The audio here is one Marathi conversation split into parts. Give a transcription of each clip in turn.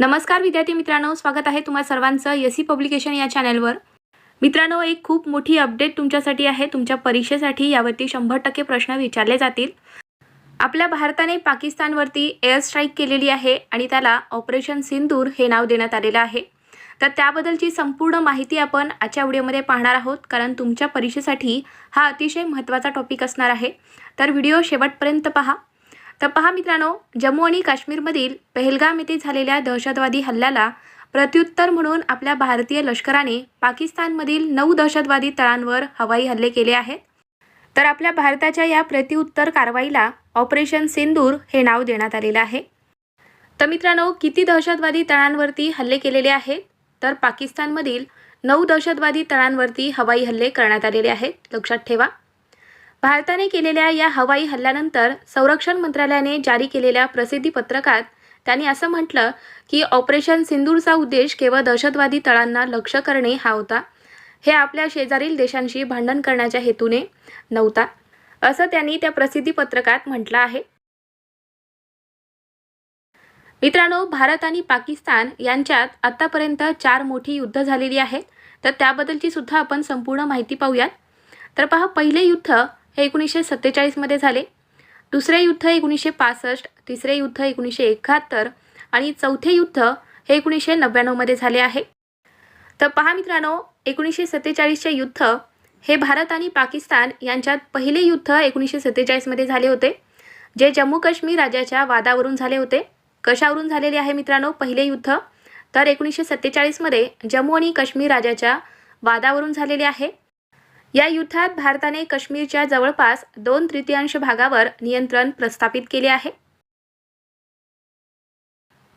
नमस्कार विद्यार्थी मित्रांनो स्वागत आहे तुम्हा सर्वांचं यसी पब्लिकेशन या चॅनलवर. मित्रांनो एक खूप मोठी अपडेट तुमच्यासाठी आहे. तुमच्या परीक्षेसाठी यावरती शंभर टक्के प्रश्न विचारले जातील. आपल्या भारताने पाकिस्तानवरती एअर स्ट्राईक केलेली आहे आणि त्याला ऑपरेशन सिंदूर हे नाव देण्यात आलेलं आहे. तर त्याबद्दलची संपूर्ण माहिती आपण आजच्या व्हिडिओमध्ये पाहणार आहोत. कारण तुमच्या परीक्षेसाठी हा अतिशय महत्त्वाचा टॉपिक असणार आहे. तर व्हिडिओ शेवटपर्यंत पहा. तर पहा मित्रांनो जम्मू आणि काश्मीरमधील पहलगाम येथे झालेल्या दहशतवादी हल्ल्याला प्रत्युत्तर म्हणून आपल्या भारतीय लष्कराने पाकिस्तानमधील नऊ दहशतवादी तळांवर हवाई हल्ले केले आहेत. तर आपल्या भारताच्या या प्रत्युत्तर कारवाईला ऑपरेशन सिंदूर हे नाव देण्यात आलेलं आहे. तर मित्रांनो किती दहशतवादी तळांवरती हल्ले केलेले आहेत? तर पाकिस्तानमधील नऊ दहशतवादी तळांवरती हवाई हल्ले करण्यात आलेले आहेत. लक्षात ठेवा. भारताने केलेल्या या हवाई हल्ल्यानंतर संरक्षण मंत्रालयाने जारी केलेल्या प्रसिद्धी पत्रकात त्यांनी असं म्हटलं की ऑपरेशन सिंदूरचा उद्देश केवळ दहशतवादी तळांना लक्ष करणे हा होता. हे आपल्या शेजारील देशांशी भांडण करण्याच्या हेतूने नव्हता असं त्यांनी त्या प्रसिद्धी पत्रकात म्हटलं आहे. मित्रांनो भारत आणि पाकिस्तान यांच्यात आत्तापर्यंत चार मोठी युद्ध झालेली आहेत. तर त्याबद्दलची सुद्धा आपण संपूर्ण माहिती पाहूयात. तर पहा पहिले युद्ध हे एकोणीसशे सत्तेचाळीसमध्ये झाले. दुसरे युद्ध एकोणीसशे पासष्ट तिसरे युद्ध एकोणीसशे एकाहत्तर आणि चौथे युद्ध हे एकोणीसशे नव्याण्णवमध्ये झाले आहे. तर पहा मित्रांनो एकोणीसशे सत्तेचाळीसचे युद्ध हे भारत आणि पाकिस्तान यांच्यात पहिले युद्ध एकोणीसशे सत्तेचाळीसमध्ये झाले होते जे जम्मू काश्मीर राज्याच्या वादावरून झाले होते. कशावरून झालेले आहे मित्रांनो पहिले युद्ध? तर एकोणीसशे सत्तेचाळीसमध्ये जम्मू आणि काश्मीर राज्याच्या वादावरून झालेले आहे. या युद्धात भारताने काश्मीरच्या जवळपास दोन तृतीयांश भागावर नियंत्रण प्रस्थापित केले आहे.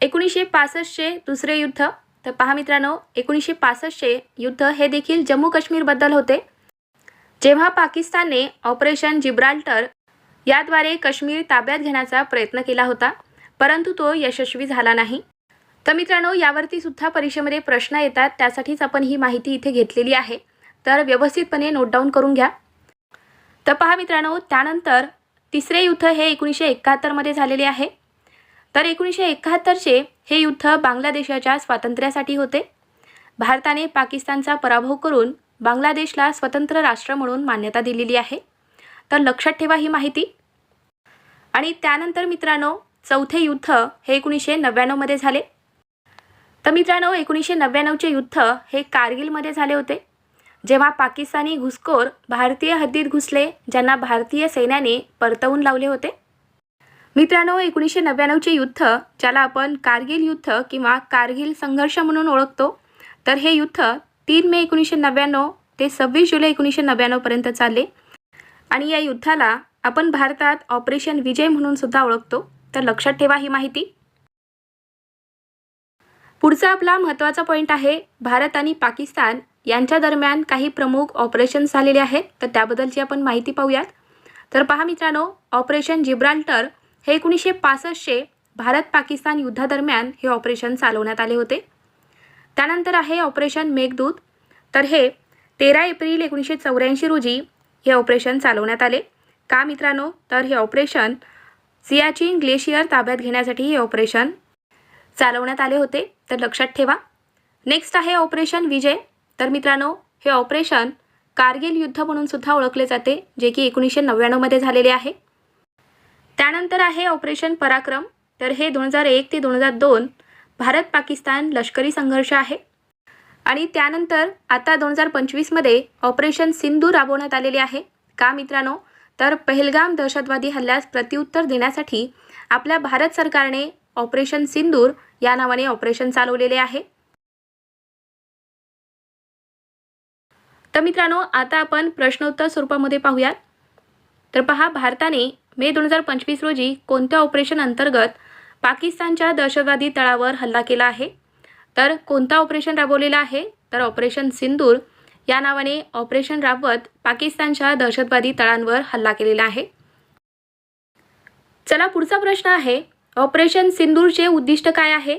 एकोणीसशे पासष्टचे दुसरे युद्ध. तर पहा मित्रांनो एकोणीसशे पासष्टचे युद्ध हे देखील जम्मू काश्मीरबद्दल होते. जेव्हा पाकिस्तानने ऑपरेशन जिब्राल्टर याद्वारे काश्मीर ताब्यात घेण्याचा प्रयत्न केला होता परंतु तो यशस्वी झाला नाही. तर मित्रांनो यावरती सुद्धा परीक्षेमध्ये प्रश्न येतात त्यासाठीच आपण ही माहिती इथे घेतलेली आहे. तर व्यवस्थितपणे नोट डाऊन करून घ्या. तर पहा मित्रांनो त्यानंतर तिसरे युद्ध हे एकोणीसशे एकाहत्तरमध्ये झालेले आहे. तर एकोणीसशे एकाहत्तरचे हे युद्ध बांगलादेशाच्या स्वातंत्र्यासाठी होते. भारताने पाकिस्तानचा पराभव करून बांगलादेशला स्वतंत्र राष्ट्र म्हणून मान्यता दिलेली आहे. तर लक्षात ठेवा ही माहिती. आणि त्यानंतर मित्रांनो चौथे युद्ध हे एकोणीसशे नव्याण्णवमध्ये झाले. तर मित्रांनो एकोणीसशे नव्याण्णवचे युद्ध हे कारगिलमध्ये झाले होते. जेव्हा पाकिस्तानी घुसखोर भारतीय हद्दीत घुसले ज्यांना भारतीय सैन्याने परतवून लावले होते? मित्रांनो एकोणीसशे नव्याण्णवचे युद्ध ज्याला आपण कारगिल युद्ध किंवा कारगिल संघर्ष म्हणून ओळखतो तर हे युद्ध तीन मे एकोणीसशे नव्याण्णव ते सव्वीस जुलै एकोणीसशे नव्याण्णवपर्यंत चालले. आणि या युद्धाला आपण भारतात ऑपरेशन विजय म्हणून सुद्धा ओळखतो. तर लक्षात ठेवा ही माहिती. पुढचा आपला महत्त्वाचा पॉईंट आहे भारत आणि पाकिस्तान यांच्या दरम्यान काही प्रमुख ऑपरेशन्स झालेले आहेत तर त्याबद्दलची आपण माहिती पाहूयात. तर पहा मित्रांनो ऑपरेशन जिब्राल्टर हे एकोणीसशे पासष्टचे भारत पाकिस्तान युद्धादरम्यान हे ऑपरेशन चालवण्यात आले होते. त्यानंतर आहे ऑपरेशन मेघदूत. तर हे तेरा एप्रिल एकोणीसशे चौऱ्याऐंशी रोजी हे ऑपरेशन चालवण्यात आले. का मित्रांनो तर हे ऑपरेशन सियाचीन ग्लेशियर ताब्यात घेण्यासाठी हे ऑपरेशन चालवण्यात आले होते. तर लक्षात ठेवा. नेक्स्ट आहे ऑपरेशन विजय. तर मित्रांनो हे ऑपरेशन कारगिल युद्ध म्हणून सुद्धा ओळखले जाते जे की एकोणीसशे नव्याण्णवमध्ये झालेले आहे. त्यानंतर आहे ऑपरेशन पराक्रम. तर हे दोन हजार एक ते दोन हजार दोन भारत पाकिस्तान लष्करी संघर्ष आहे. आणि त्यानंतर आता दोन हजार पंचवीसमध्ये ऑपरेशन सिंधू राबवण्यात आलेले आहे. का मित्रांनो तर पहलगाम दहशतवादी हल्ल्यास प्रत्युत्तर देण्यासाठी आपल्या भारत सरकारने ऑपरेशन सिंदूर या नावाने ऑपरेशन चालवलेले आहे. तर मित्रांनो आता आपण प्रश्नोत्तर स्वरूपामध्ये पाहूयात. तर पहा भारताने मे दोन हजार पंचवीस रोजी कोणत्या ऑपरेशन अंतर्गत पाकिस्तानच्या दहशतवादी तळावर हल्ला केला आहे? तर कोणता ऑपरेशन राबवलेला आहे? तर ऑपरेशन सिंदूर या नावाने ऑपरेशन राबवत पाकिस्तानच्या दहशतवादी तळांवर हल्ला केलेला आहे. चला पुढचा प्रश्न आहे ऑपरेशन सिंदूरचे उद्दिष्ट काय आहे?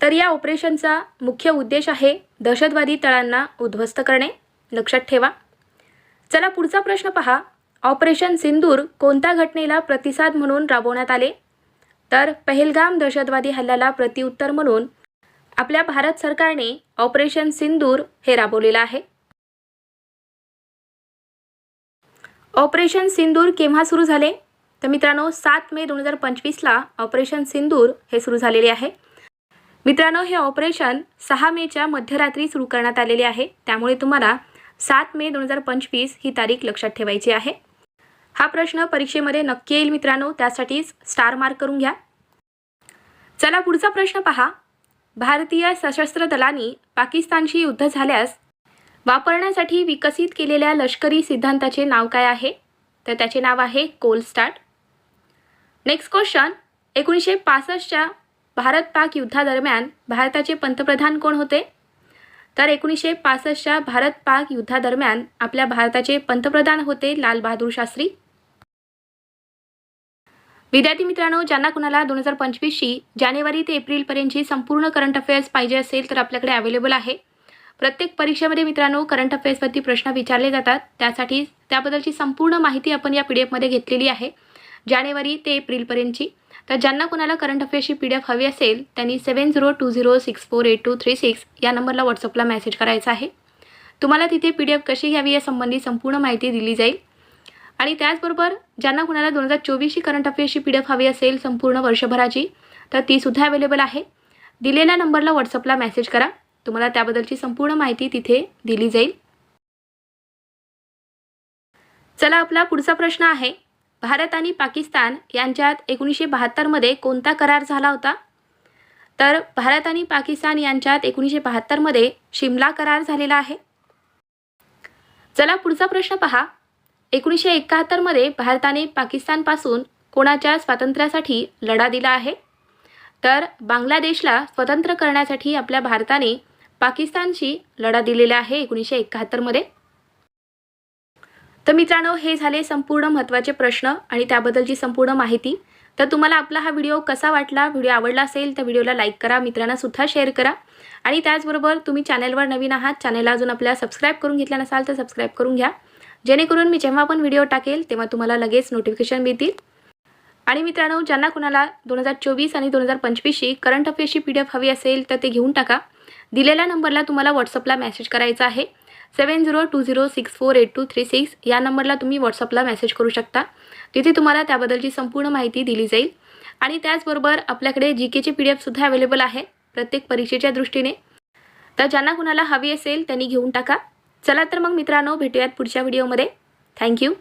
तर या ऑपरेशनचा मुख्य उद्देश आहे दहशतवादी तळांना उद्ध्वस्त करणे. लक्षात ठेवा. चला पुढचा प्रश्न पहा. ऑपरेशन सिंदूर कोणत्या घटनेला प्रतिसाद म्हणून राबवण्यात आले? तर पहलगाम दहशतवादी हल्ल्याला प्रत्युत्तर म्हणून आपल्या भारत सरकारने ऑपरेशन सिंदूर हे राबवलेलं आहे. ऑपरेशन सिंदूर केव्हा सुरू झाले? तर मित्रांनो सात मे दोन हजार पंचवीसला ऑपरेशन सिंदूर हे सुरू झालेले आहे. मित्रांनो हे ऑपरेशन सहा मेच्या मध्यरात्री सुरू करण्यात आलेले आहे. त्यामुळे तुम्हाला सात मे दोन हजार पंचवीस ही तारीख लक्षात ठेवायची आहे. हा प्रश्न परीक्षेमध्ये नक्की येईल मित्रांनो त्यासाठीच स्टार मार्क करून घ्या. चला पुढचा प्रश्न पहा. भारतीय सशस्त्र दलांनी पाकिस्तानशी युद्ध झाल्यास वापरण्यासाठी विकसित केलेल्या लष्करी सिद्धांताचे नाव काय आहे? तर त्याचे नाव आहे कोल स्टार्ट नेक्स्ट क्वेश्चन एकोणीसशे पासष्टच्या भारत पाक युद्धादरम्यान भारताचे पंतप्रधान कोण होते? तर एकोणीसशे पासष्टच्या भारत पाक युद्धादरम्यान आपल्या भारताचे पंतप्रधान होते लालबहादूर शास्त्री. विद्यार्थी मित्रांनो ज्यांना कुणाला दोन हजार पंचवीसची जानेवारी ते एप्रिलपर्यंतची संपूर्ण करंट अफेअर्स पाहिजे असेल तर आपल्याकडे अवेलेबल आहे. प्रत्येक परीक्षेमध्ये मित्रांनो करंट अफेअर्सवरती प्रश्न विचारले जातात. त्यासाठी त्याबद्दलची संपूर्ण माहिती आपण या पी डी एफमध्ये घेतलेली आहे. जानेवारी ते एप्रिलपर्यंतची तर ज्यांना कोणाला करंट अफेअर्सची पी डी एफ हवी असेल त्यांनी seven zero two zero six four eight two three six या नंबरला व्हॉट्सअपला मेसेज करायचा आहे. तुम्हाला तिथे पी डी एफ कशी घ्यावी यासंबंधी संपूर्ण माहिती दिली जाईल. आणि त्याचबरोबर ज्यांना कुणाला दोन हजार चोवीसची करंट अफेअर्सची पी डी एफ हवी असेल संपूर्ण वर्षभराची तर तीसुद्धा अवेलेबल आहे. दिलेल्या नंबरला व्हॉट्सअपला मेसेज करा. तुम्हाला त्याबद्दलची संपूर्ण माहिती तिथे दिली जाईल. चला आपला पुढचा प्रश्न आहे. भारत आणि पाकिस्तान यांच्यात एकोणीसशे बहात्तरमध्ये कोणता करार झाला होता? तर भारत आणि पाकिस्तान यांच्यात एकोणीसशे बहात्तरमध्ये शिमला करार झालेला आहे. चला पुढचा प्रश्न पहा. एकोणीसशे एकाहत्तरमध्ये भारताने पाकिस्तानपासून कोणाच्या स्वातंत्र्यासाठी लढा दिला आहे? तर बांगलादेशला स्वतंत्र करण्यासाठी आपल्या भारताने पाकिस्तानशी लढा दिलेला आहे एकोणीसशे एकाहत्तरमध्ये तर मित्रांनो हे झाले संपूर्ण महत्त्वाचे प्रश्न आणि त्याबद्दलची संपूर्ण माहिती. तर तुम्हाला आपला हा व्हिडिओ कसा वाटला व्हिडिओ आवडला असेल तर व्हिडिओला लाईक करा मित्रांना सुद्धा शेअर करा. आणि त्याचबरोबर तुम्ही चॅनलवर नवीन आहात चॅनलला अजून आपल्या सबस्क्राईब करून घेतल्या नसाल तर सबस्क्राईब करून घ्या. जेणेकरून मी जेव्हा पण व्हिडिओ टाकेल तेव्हा तुम्हाला लगेच नोटिफिकेशन मिळतील. आणि मित्रांनो ज्यांना कुणाला दोन हजार चोवीस आणि दोन हजार पंचवीसची करंट अफेअर्सची पी डी एफ हवी असेल तर ते घेऊन टाका. दिलेल्या नंबरला तुम्हाला व्हॉट्सअपला मेसेज करायचा आहे. Seven zero two zero six four eight two three six या नंबरला तुम्ही व्हॉट्सअपला मेसेज करू शकता. तिथे तुम्हाला त्याबद्दलची संपूर्ण माहिती दिली जाईल. आणि त्याचबरोबर आपल्याकडे जी केचे पी डी एफसुद्धा अवेलेबल आहे प्रत्येक परीक्षेच्या दृष्टीने. तर ज्यांना कुणाला हवी असेल त्यांनी घेऊन टाका. चला तर मग मित्रांनो भेटूयात पुढच्या व्हिडिओमध्ये थँक्यू